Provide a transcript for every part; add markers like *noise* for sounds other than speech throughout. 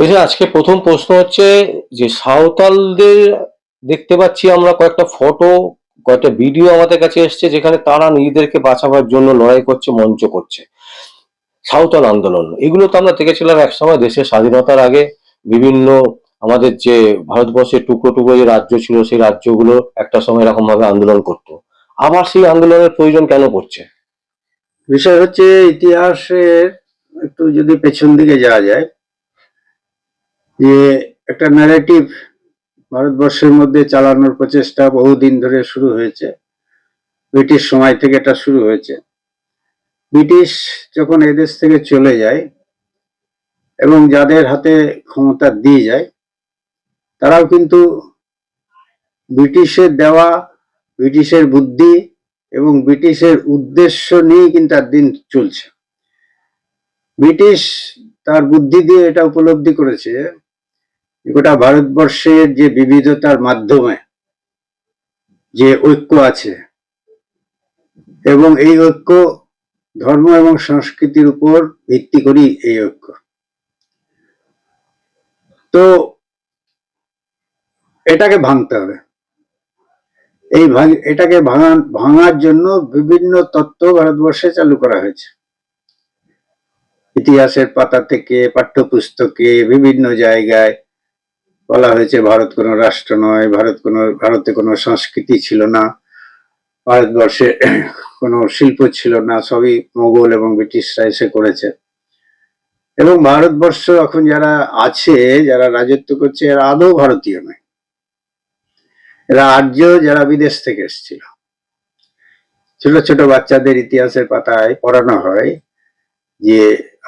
বলছি আজকে প্রথম প্রশ্ন হচ্ছে যে সাঁওতালদের দেখতে পাচ্ছি আমরা কয়েকটা ফটো, কয়েকটা ভিডিও আমাদের কাছে এসছে যেখানে তারা নিজেদেরকে বাঁচাবার জন্য লড়াই করছে, মঞ্চ করছে। সাঁওতাল আন্দোলন, এগুলো তো আমরা দেখেছিলাম একসময় দেশের স্বাধীনতার আগে। বিভিন্ন আমাদের যে ভারতবর্ষের টুকরো টুকরো যে রাজ্য ছিল, সেই রাজ্যগুলো একটা সময় এরকম ভাবে আন্দোলন করতো। আবার সেই আন্দোলনের প্রয়োজন কেন পড়ছে? বিষয় হচ্ছে ইতিহাসের একটু যদি পেছন দিকে যাওয়া যায় যে একটা ন্যারেটিভ ভারতবর্ষের মধ্যে চালানোর প্রচেষ্টা বহুদিন ধরে শুরু হয়েছে। ব্রিটিশ সময় থেকে এটা শুরু হয়েছে। ব্রিটিশ যখন এদেশ থেকে চলে যায় এবং যাদের হাতে ক্ষমতা দিয়ে যায়, তারাও কিন্তু ব্রিটিশের দেওয়া, ব্রিটিশের বুদ্ধি এবং ব্রিটিশের উদ্দেশ্য নিয়ে কিন্তু আর দিন চলছে। ব্রিটিশ তার বুদ্ধি দিয়ে এটা উপলব্ধি করেছে গোটা ভারতবর্ষের যে বিবিধতার মাধ্যমে যে ঐক্য আছে এবং এই ঐক্য ধর্ম এবং সংস্কৃতির উপর ভিত্তি করি এই ঐক্য। তো এটাকে ভাঙতে হবে। এই এটাকে ভাঙা ভাঙার জন্য বিভিন্ন তত্ত্ব ভারতবর্ষে চালু করা হয়েছে। ইতিহাসের পাতা থেকে, পাঠ্যপুস্তকে, বিভিন্ন জায়গায় বলা হয়েছে, ভারত কোনো রাষ্ট্র নয়, ভারত কোনো, ভারতে কোনো সংস্কৃতি ছিল না, ভারতবর্ষে কোনো শিল্প ছিল না, সবই মোগল এবং ব্রিটিশরা এসে করেছে। এবং ভারতবর্ষ এখন যারা আছে, যারা রাজত্ব করছে, এরা আদৌ ভারতীয় নয়। এরা আর্য যারা বিদেশ থেকে এসেছিল। ছোট ছোট বাচ্চাদের ইতিহাসের পাতায় পড়ানো হয় যে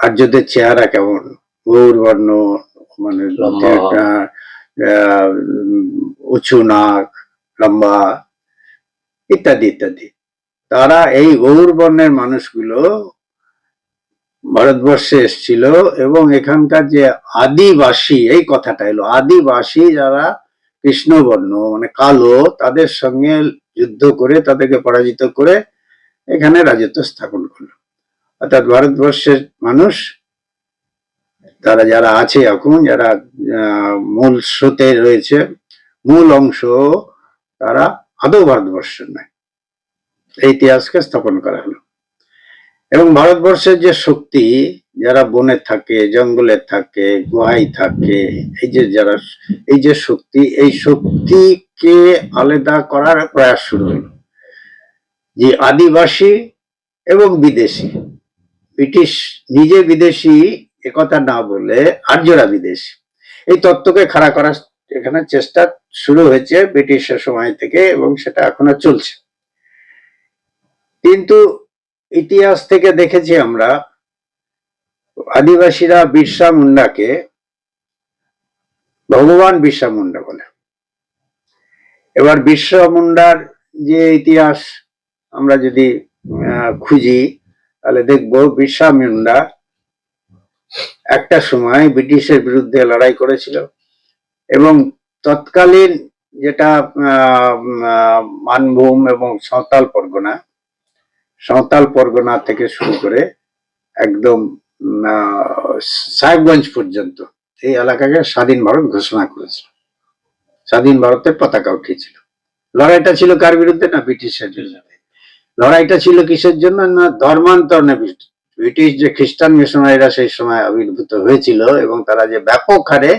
আর্যদের চেহারা কেমন গৌর বর্ণ মানে উঁচু নাক লম্বা ইত্যাদি ইত্যাদি। তারা এই গৌর বর্ণের মানুষগুলো ভারতবর্ষে এসেছিল এবং এখানকার যে আদিবাসী এই কথাটা এলো আদিবাসী যারা কৃষ্ণবর্ণ মানে কালো তাদের সঙ্গে যুদ্ধ করে তাদেরকে পরাজিত করে এখানে রাজত্ব স্থাপন করল। অর্থাৎ ভারতবর্ষের মানুষ তারা যারা আছে এখন, যারা মূল স্রোতে রয়েছে, মূল অংশ, তারা আদৌ ভারতবর্ষের নয়। এই ইতিহাসকে স্থাপন করা হলো। এবং ভারতবর্ষের যে শক্তি, যারা বনে থাকে, জঙ্গলে থাকে, গুহায় থাকে, এই যে যারা, এই যে শক্তি, এই শক্তিকে আলাদা করার প্রয়াস শুরু হলো। যে আদিবাসী এবং বিদেশি, ব্রিটিশ নিজে বিদেশি একথা না বলে আর্যরা বিদেশি। এই তত্ত্বকে খাড়া করার এখানে চেষ্টা শুরু হয়েছে ব্রিটিশের সময় থেকে এবং সেটা এখনও চলছে। কিন্তু ইতিহাস থেকে দেখেছি আমরা, আদিবাসীরা বিরসা মুন্ডাকে ভগবান বিরসা মুন্ডা বলে। এবার বিরসা মুন্ডার যে ইতিহাস আমরা যদি খুঁজি, তাহলে দেখব বিরসা মুন্ডা একটা সময় ব্রিটিশের বিরুদ্ধে লড়াই করেছিল এবং তৎকালীন যেটা মানভূম এবং সাঁওতাল পরগনা সাঁওতাল পরগনা থেকে শুরু করে একদম সাহেবগঞ্জ পর্যন্ত এই এলাকাকে স্বাধীন ভারত ঘোষণা করেছিল। স্বাধীন ভারতের পতাকা উঠিয়েছিল লড়াইটা ছিল কার বিরুদ্ধে? না ব্রিটিশের বিরুদ্ধে। লড়াইটা ছিল কিসের জন্য? না ধর্মান্তরণের বিরুদ্ধে। ব্রিটিশ যে খ্রিস্টান মিশনারিরা সেই সময় আবির্ভূত হয়েছিল এবং তারা যে ব্যাপক হারে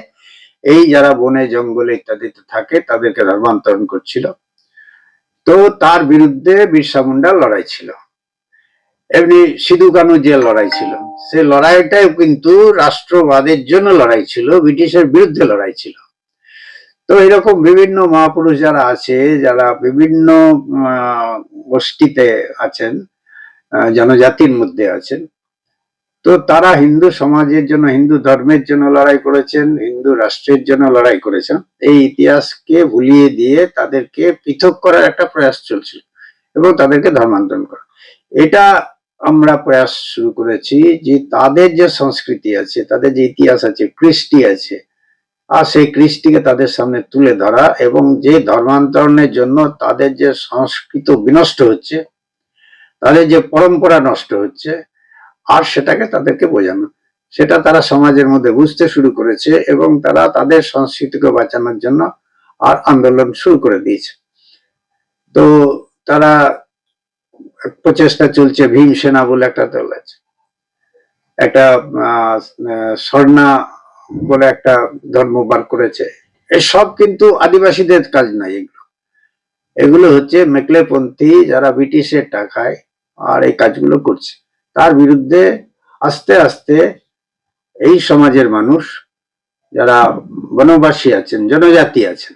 এই যারা বনে, জঙ্গলে ইত্যাদিতে থাকে, তাদেরকে ধর্মান্তরণ করছিল। তো তার বিরুদ্ধে বিরসা মুন্ডা লড়াই ছিল। এমনি সিধু কানু যে লড়াই ছিল, সে লড়াইটাও কিন্তু রাষ্ট্রবাদের জন্য লড়াই ছিল, ব্রিটিশের বিরুদ্ধে লড়াই ছিল। তো এরকম বিভিন্ন মহাপুরুষ যারা আছে, যারা বিভিন্ন গোষ্ঠীতে আছেন জনজাতির মধ্যে আছেন তো তারা হিন্দু সমাজের জন্য, হিন্দু ধর্মের জন্য লড়াই করেছেন, হিন্দু রাষ্ট্রের জন্য লড়াই করেছেন। এই ইতিহাসকে ভুলিয়ে দিয়ে তাদেরকে পৃথক করার একটা প্রয়াস চলছিল এবং তাদেরকে ধর্মান্তরণ করা। এটা আমরা প্রয়াস শুরু করেছি যে তাদের যে সংস্কৃতি আছে, তাদের যে ইতিহাস আছে, কৃষ্টি আছে, আর সেই কৃষ্টিকে তাদের সামনে তুলে ধরা এবং যে ধর্মান্তরণের জন্য তাদের যে সংস্কৃত বিনষ্ট হচ্ছে, তাদের যে পরম্পরা নষ্ট হচ্ছে আর সেটাকে তাদেরকে বোঝানো। সেটা তারা সমাজের মধ্যে বুঝতে শুরু করেছে এবং তারা তাদের সংস্কৃতিকে বাঁচানোর জন্য আর আন্দোলন শুরু করে দিয়েছে। তো তারা প্রচেষ্টা চলছে ভীম সেনা বলে একটা দল আছে। একটা স্বর্ণা বলে একটা ধর্ম বার করেছে। এসব কিন্তু আদিবাসীদের কাজ নাই এগুলো। এগুলো হচ্ছে মেকলেপন্থী যারা ব্রিটিশের টাকায় আর এই কাজগুলো করছে। তার বিরুদ্ধে আস্তে আস্তে এই সমাজের মানুষ যারা বনবাসী আছেন, জনজাতি আছেন,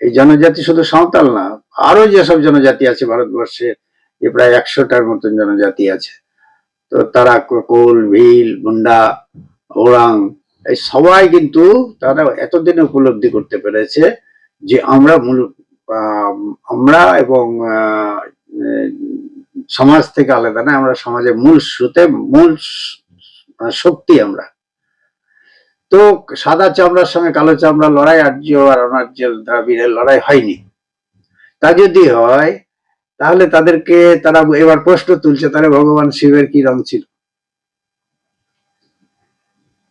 এই জনজাতি শুধু সাঁওতাল না আরও যেসব জনজাতি আছে ভারতবর্ষে যে প্রায় একশোটার মতন জনজাতি আছে। তো তারা কোল, ভিল মুন্ডা ওরাং, এই সবাই কিন্তু তারা এতদিনে উপলব্ধি করতে পেরেছে যে আমরা মূল আমরা এবং সমাজ থেকে আলাদা না, আমরা সমাজের মূল স্রোতে, মূল শক্তি আমরা। তো সাদা চামড়ার সঙ্গে কালো চামড়া লড়াই আর্য আর অনার্য দ্রাবিড়ের লড়াই হয়নি। তা যদি হয়, তাহলে তাদেরকে তারা এবার প্রশ্ন তুলছে, তাহলে ভগবান শিবের কি রং ছিল?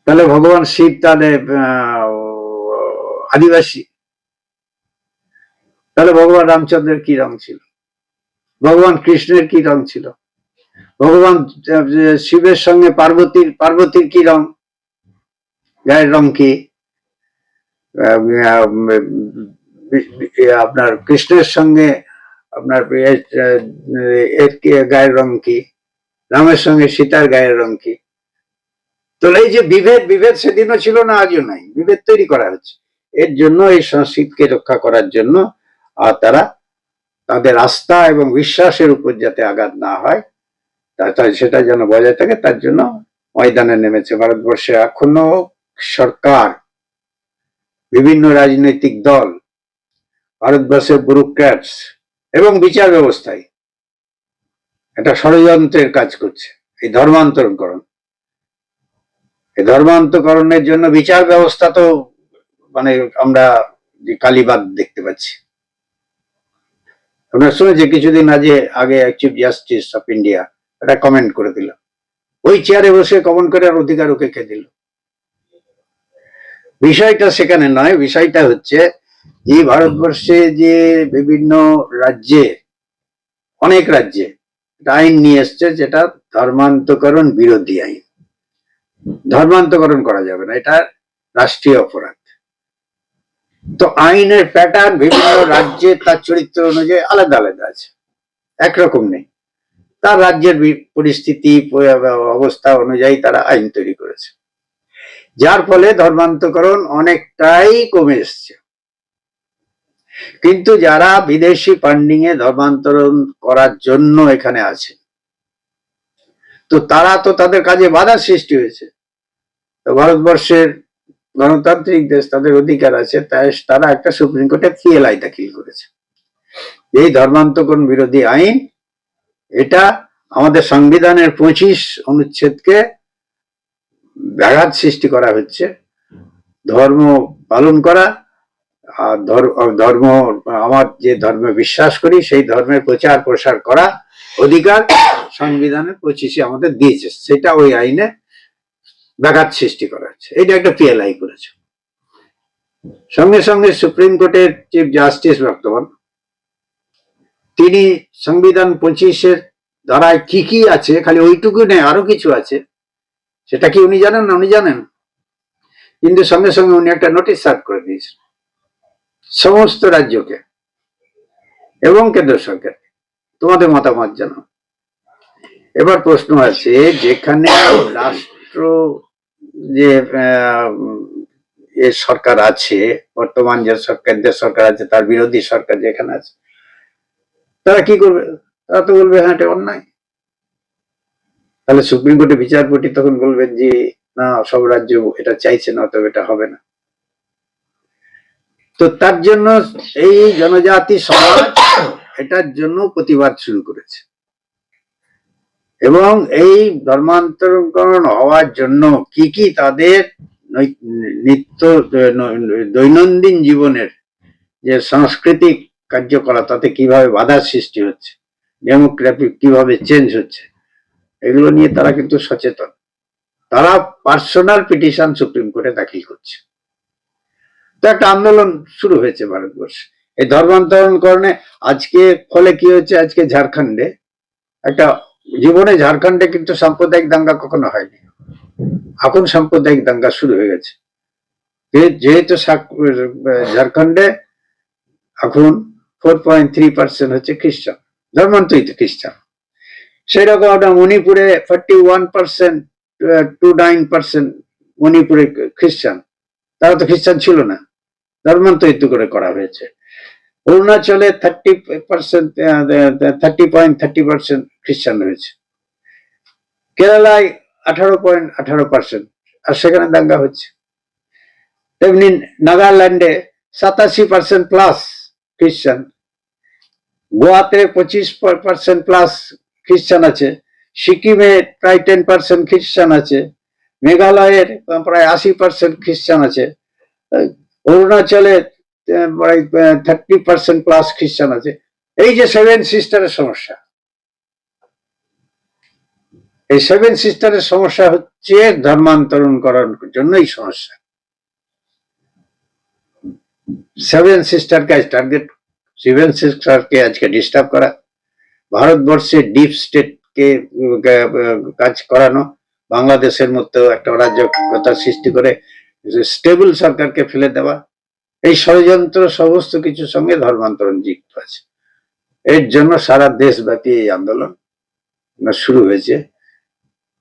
তাহলে ভগবান শিব তাহলে আদিবাসী। তাহলে ভগবান রামচন্দ্রের কি রং ছিল? ভগবান কৃষ্ণের কি রং ছিল? ভগবান শিবের সঙ্গে পার্বতীর পার্বতীর কি রং? গায়ের রং কি? আপনার কৃষ্ণের সঙ্গে আপনার এর গায়ের রং কি? রামের সঙ্গে সীতার গায়ের রং কি? তো এই যে বিভেদ বিভেদ সেদিনও ছিল না, আজও নাই। বিভেদ তৈরি করা হচ্ছে। এর জন্য এই সংস্কৃতকে রক্ষা করার জন্য আর তারা তাদের আস্থা এবং বিশ্বাসের উপর যাতে আঘাত না হয় সেটা যেন বজায় থাকে, তার জন্য ময়দানে নেমেছে ভারতবর্ষে এখনও সরকার, বিভিন্ন রাজনৈতিক দল ভারতবর্ষের ব্যুরোক্র্যাটস এবং বিচার ব্যবস্থায় একটা ষড়যন্ত্রের কাজ করছে, এই ধর্মান্তরকরণ। এই ধর্মান্তকরণের জন্য বিচার ব্যবস্থা তো মানে আমরা যে কালীবাদ দেখতে পাচ্ছি। আপনার শুনেছি কিছুদিন আগে আগে চিফ জাস্টিস অফ ইন্ডিয়া একটা কমেন্ট করে দিল। ওই চেয়ারে বসে কমেন্ট করে আর অধিকার ওকে কে দিল? বিষয়টা সেখানে নয়, বিষয়টা হচ্ছে যে ভারতবর্ষে যে বিভিন্ন রাজ্যে, অনেক রাজ্যে আইন নিয়ে এসছে যেটা ধর্মান্তকরণ বিরোধী আইন। ধর্মান্তকরণ করা যাবে না, এটা রাষ্ট্রীয় অপরাধ। তো আইনের প্যাটার্ন বিভিন্ন *coughs* রাজ্যে তার চরিত্র অনুযায়ী আলাদা আলাদা আছে। একরকম নেই। তার রাজ্যের পরিস্থিতি অবস্থা অনুযায়ী তারা আইন তৈরি করেছে। যার ফলে ধর্মান্তকরণ অনেকটাই কমে এসছে। কিন্তু যারা বিদেশি ফান্ডিং এ ধর্মান্তরণ করার জন্য এখানে আছে তো তারা তো তাদের কাজে বাধা সৃষ্টি হয়েছে। তো ভারতবর্ষের গণতান্ত্রিক দেশ তাদের অধিকার আছে, তাই তারা একটা সুপ্রিম কোর্টে পিএলআই দাখিল করেছে। এই ধর্মান্তকরণ বিরোধী আইন, এটা আমাদের সংবিধানের পঁচিশ অনুচ্ছেদকে ব্যাঘাত সৃষ্টি করা হচ্ছে। ধর্ম পালন করা আর ধর- ধর্ম, আমার যে ধর্মে বিশ্বাস করি, সেই ধর্মের প্রচার প্রসার করা অধিকার সংবিধানের পঁচিশে আমাদের দিয়েছে। সেটা ওই আইনে ব্যাঘাত সৃষ্টি করা হচ্ছে। এটা একটা পিএলআই করেছে। সঙ্গে সঙ্গে সুপ্রিম কোর্টের চিফ জাস্টিস বর্তমান, তিনি সংবিধান পঁচিশের ধারায় কি কি আছে, খালি ওইটুকু নেই আরও কিছু আছে। সেটা কি উনি জানেন না? উনি জানেন। কিন্তু সঙ্গে সঙ্গে উনি একটা নোটিশ সার্ভ করে দিয়েছেন। সমস্ত রাজ্যকে এবং কেন্দ্র সরকার তোমাদের মতামত জানাও এবার প্রশ্ন আছে যেখানে রাষ্ট্র যে সরকার আছে, বর্তমান যে সরকার যে সরকার আছে, তার বিরোধী সরকার যেখানে আছে, তারা কি করবে? তারা তো বলবে হ্যাঁ এটা অন্যায়। তাহলে সুপ্রিম কোর্টে বিচারপতি তখন বলবেন যে, না, সব রাজ্য এটা চাইছে না তবে এটা হবে না। তো তার জন্য এই জনজাতি সমাজ এটার জন্য প্রতিবাদ শুরু করেছে। এবং এই ধর্মান্তরকরণ হওয়ার জন্য কি কি তাদের নিত্য, দৈনন্দিন জীবনের যে সাংস্কৃতিক কার্যকলাপ, তাতে কীভাবে বাধার সৃষ্টি হচ্ছে ডেমোগ্রাফি কীভাবে চেঞ্জ হচ্ছে, এগুলো নিয়ে তারা কিন্তু সচেতন। তারা পার্সোনাল পিটিশন সুপ্রিম কোর্টে দাখিল করছে। তো একটা আন্দোলন শুরু হয়েছে ভারতবর্ষে। এই ধর্মান্তরণকরণে আজকে ফলে কি হচ্ছে আজকে ঝাড়খণ্ডে একটা জীবনে ঝাড়খণ্ডে কিন্তু সাম্প্রদায়িক দাঙ্গা কখনো হয়নি। এখন সাম্প্রদায়িক দাঙ্গা শুরু হয়ে গেছে। যেহেতু ঝাড়খণ্ডে এখন ফোর পয়েন্ট থ্রি পার্সেন্ট হচ্ছে খ্রিস্টান, ধর্মান্তরিত খ্রিস্টান। সেই রকম একটা মণিপুরে forty one percent to nine percent মণিপুরে খ্রিস্টান। তারা তো খ্রিস্টান ছিল না। ধর্মান্তরিত করে করা হয়েছে। অরুণাচলে thirty percent thirty point thirty percent খ্রিস্টান রয়েছে। কেরালায় আঠারো পয়েন্ট আঠারো পার্সেন্ট আর সেখানে দাঙ্গা হচ্ছে। তেমনি নাগাল্যান্ডে সাতাশি পার্সেন্ট প্লাস খ্রিস্টান গোয়াতে পঁচিশ পার্সেন্ট প্লাস খ্রিস্টান আছে সিকিমে প্রায় টেন পার্সেন্ট খ্রিস্টান আছে মেঘালয়ের প্রায় আশি পার্সেন্ট খ্রিস্টান আছে। আহ, অরুণাচলে আহ, থার্টি পার্সেন্ট প্লাস খ্রিস্টান আছে। এই যে সেভেন সিস্টারের সমস্যা। এই সেভেন সিস্টারের সমস্যা হচ্ছে ধর্মান্তরণ করার জন্যই সমস্যা। সেভেন সিস্টারকে আজ টার্গেট সেভেন সিস্টারকে আজকে ডিস্টার্ব করা। ভারতবর্ষে ডিপ স্টেটকে কাজ করানো, বাংলাদেশের মতো একটা অরাজকতা সৃষ্টি করে স্টেবল সরকারকে ফেলে দেওয়া। এই ষড়যন্ত্র সমস্ত কিছুর সঙ্গে ধর্মান্তরণ যুক্ত আছে। এর জন্য সারা দেশব্যাপী এই আন্দোলন শুরু হয়েছে।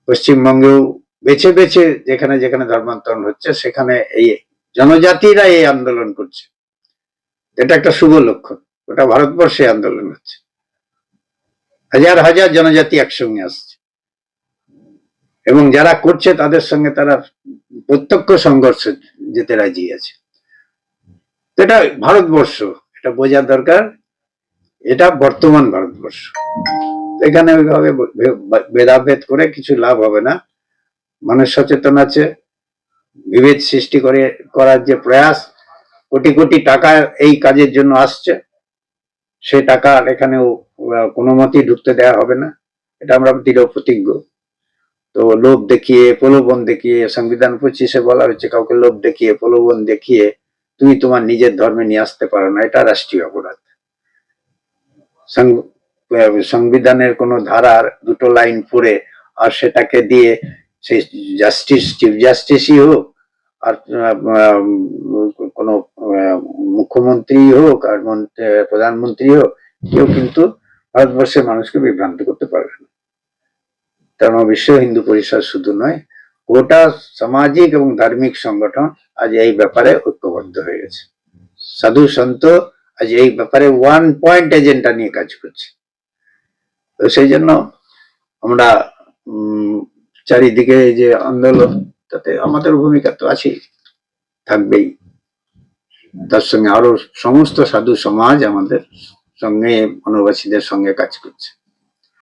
পশ্চিমবঙ্গেও বেছে বেছে যেখানে যেখানে ধর্মান্তরণ হচ্ছে, সেখানে এই জনজাতিরা এই আন্দোলন করছে। এটা একটা শুভ লক্ষণ। ওটা ভারতবর্ষে আন্দোলন হচ্ছে। হাজার হাজার জনজাতি একসঙ্গে আসছে। এবং যারা করছে, তাদের সঙ্গে তারা প্রত্যক্ষ সংঘর্ষ যেতে রাজি আছে। এটা ভারতবর্ষ, এটা বোঝার দরকার। এটা বর্তমান ভারতবর্ষ। এখানে ওইভাবে ভেদাভেদ করে কিছু লাভ হবে না। মানুষ সচেতন আছে। বিভেদ সৃষ্টি করে, করার যে প্রয়াস, কোটি কোটি টাকা এই কাজের জন্য আসছে। সে টাকা আর এখানেও কোনো মতেই ঢুকতে দেওয়া হবে না। এটা আমরা দৃঢ় প্রতিজ্ঞ। তো লোভ দেখিয়ে, প্রলোভন দেখিয়ে, সংবিধান পঁচিশে বলা হচ্ছে কাউকে লোভ দেখিয়ে, প্রলোভন দেখিয়ে তুমি তোমার নিজের ধর্মে নিয়ে আসতে পারো না, এটা রাষ্ট্রীয় অপরাধ। সং- সংবিধানের কোনো ধারার দুটো লাইন পড়ে আর সেটাকে দিয়ে সেই জাস্টিস, চিফ জাস্টিসই হোক আর কোনো মুখ্যমন্ত্রী হোক আর প্রধানমন্ত্রী হোক, কেউ কিন্তু ভারতবর্ষের মানুষকে বিভ্রান্ত করতে পারবে না। কারণ বিশ্ব হিন্দু পরিষদ শুধু নয় গোটা সামাজিক এবং ধার্মিক সংগঠন আজ এই ব্যাপারে ঐক্যবদ্ধ হয়ে গেছে। সাধু সন্ত আজ এই ব্যাপারে ওয়ান পয়েন্ট এজেন্ডা নিয়ে কাজ করছে। তো সেই জন্য আমরা চারিদিকে যে আন্দোলন, তাতে আমাদের ভূমিকা তো আছেই, থাকবেই। তার সঙ্গে আরও সমস্ত সাধু সমাজ আমাদের সঙ্গে, বনবাসীদের সঙ্গে কাজ করছে।